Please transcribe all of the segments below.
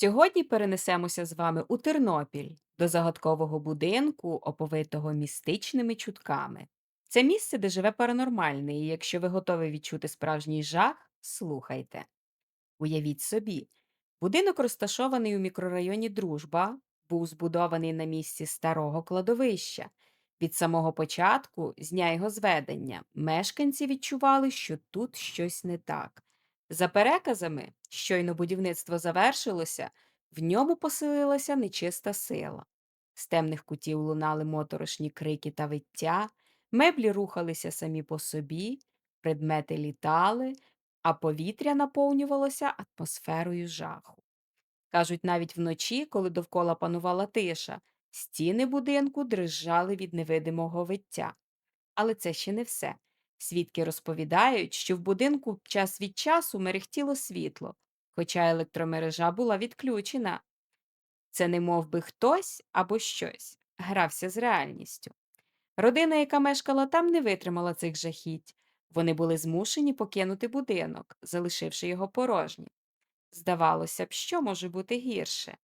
Сьогодні перенесемося з вами у Тернопіль до загадкового будинку, оповитого містичними чутками. Це місце, де живе паранормальне, і якщо ви готові відчути справжній жах, слухайте. Уявіть собі, будинок, розташований у мікрорайоні Дружба, був збудований на місці старого кладовища. Від самого початку, з дня його зведення, мешканці відчували, що тут щось не так. За переказами, щойно будівництво завершилося, в ньому поселилася нечиста сила. З темних кутів лунали моторошні крики та виття, меблі рухалися самі по собі, предмети літали, а повітря наповнювалося атмосферою жаху. Кажуть, навіть вночі, коли довкола панувала тиша, стіни будинку дрижали від невидимого виття. Але це ще не все. Свідки розповідають, що в будинку час від часу мерехтіло світло, хоча електромережа була відключена. Це не мов би хтось або щось грався з реальністю. Родина, яка мешкала там, не витримала цих жахіть. Вони були змушені покинути будинок, залишивши його порожнім. Здавалося б, що може бути гірше.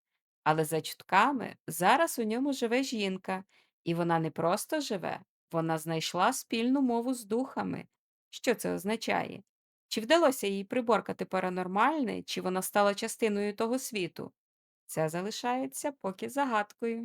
Але за чутками зараз у ньому живе жінка, і вона не просто живе, вона знайшла спільну мову з духами. Що це означає? Чи вдалося їй приборкати паранормальне, чи вона стала частиною того світу? Це залишається поки загадкою.